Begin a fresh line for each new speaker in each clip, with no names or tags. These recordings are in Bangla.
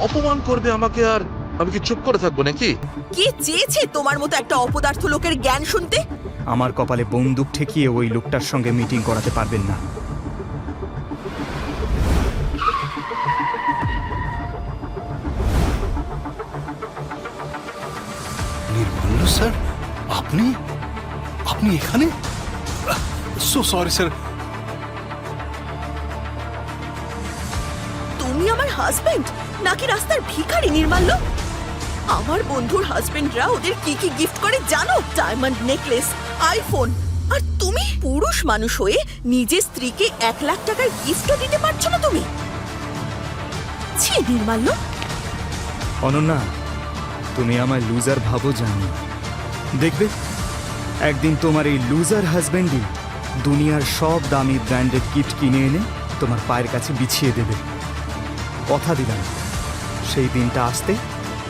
অপমান করবে আমাকে আর আমি কি চুপ করে থাকব নাকি?
কে চেয়েছে তোমার মতো একটা অপদার্থ লোকের জ্ঞান শুনতে?
আমার কপালে বন্দুক ঠেকিয়ে ওই লোকটার সঙ্গে মিটিং করাতে পারবেন না।
স্যার আপনি? আপনি এখানে? So sorry sir.
আমার হাজবেন্ড নাকি রাস্তার ভিখারি নির্মাল্য? আমার বন্ধুর হাজবেন্ডরা ওদের কি কি গিফট করে জানো? ডায়মন্ড নেকলেস আইফোন আর তুমি পুরুষ মানুষ হয়ে নিজের স্ত্রীকে এক লাখ টাকার গিফটও দিতে পারছ না তুমি? ছি, নির্মাল্য।
অনন্যা, তুমি আমার লুজার ভাবো জানি। দেখবে, একদিন তোমার এই লুজার হাজবেন্ডই দুনিয়ার সব দামি ব্র্যান্ডেড কিট কিনে এনে তোমার পায়ের কাছে বিছিয়ে দেবে। কথা দিলাম। সেই দিনটা আসতে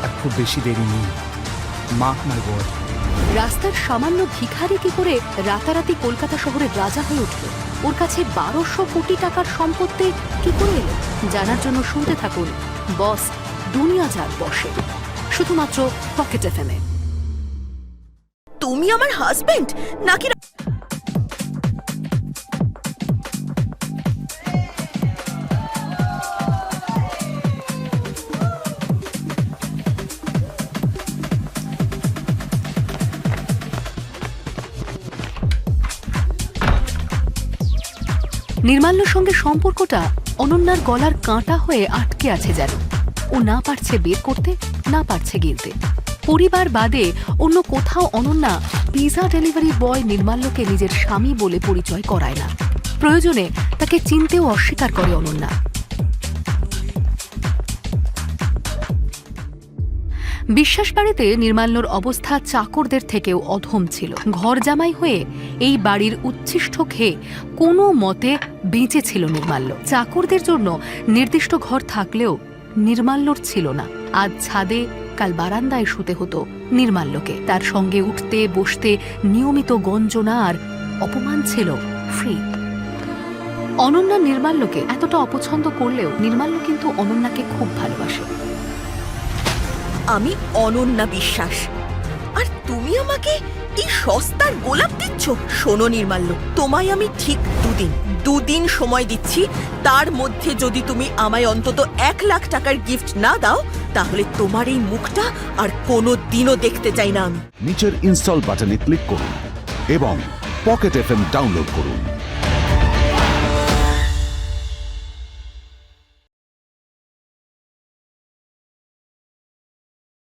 আর খুব বেশি দেরি নেই। মার্ক মাই ওয়ার্ড
রাস্তার সামান্য ভিখারি কি করে রাতারাতি কলকাতা শহরের রাজা হয়ে উঠল। ওর কাছে বারোশো কোটি টাকার সম্পত্তি কি করে এলো? জানার জন্য শুনতে থাকুন বস দুনিয়া যার বসে। শুধুমাত্র পকেট এফএমে
তুমি আমার হাজবেন্ড নাকি
নির্মাল্যর সঙ্গে সম্পর্কটা অনন্যার গলার কাঁটা হয়ে আটকে আছে যেন। ও না পারছে বের করতে, না পারছে গিলতে। পরিবার বাদে অন্য কোথাও অনন্যা পিজা ডেলিভারি বয় নির্মাল্যকে নিজের স্বামী বলে পরিচয় করায় না। প্রয়োজনে তাকে চিনতেও অস্বীকার করে অনন্যা। বিশ্বাস বাড়িতে নির্মাল্যর অবস্থা চাকরদের থেকেও অধম ছিল। ঘর জামাই হয়ে এই বাড়ির উচ্ছিষ্ট খেয়ে কোনো মতে বেঁচে ছিল নির্মাল্য। চাকরদের জন্য নির্দিষ্ট ঘর থাকলেও নির্মাল্যর ছিল না। আজ ছাদে কাল বারান্দায় শুতে হতো নির্মাল্যকে। তার সঙ্গে উঠতে, বসতে নিয়মিত গঞ্জনা আর অপমান ছিল ফ্রি। অনন্যা নির্মাল্যকে এতটা অপছন্দ করলেও নির্মাল্য কিন্তু অনন্যাকে খুব ভালোবাসে।
আমি অনন্যা বিশ্বাস। আর তুমি আমাকে এই সস্তার গোলাপ দিচ্ছ? শোনো নির্মাল্য, তোমায় আমি ঠিক দুদিন দুদিন সময় দিচ্ছি। তার মধ্যে যদি তুমি আমায় অন্তত এক লাখ টাকার গিফট না দাও, তাহলে তোমার এই মুখটা আর কোনো দিনও দেখতে চাই না আমি।
নিচের ইনস্টল বাটনে ক্লিক করুন এবং পকেট এফএম ডাউনলোড করুন।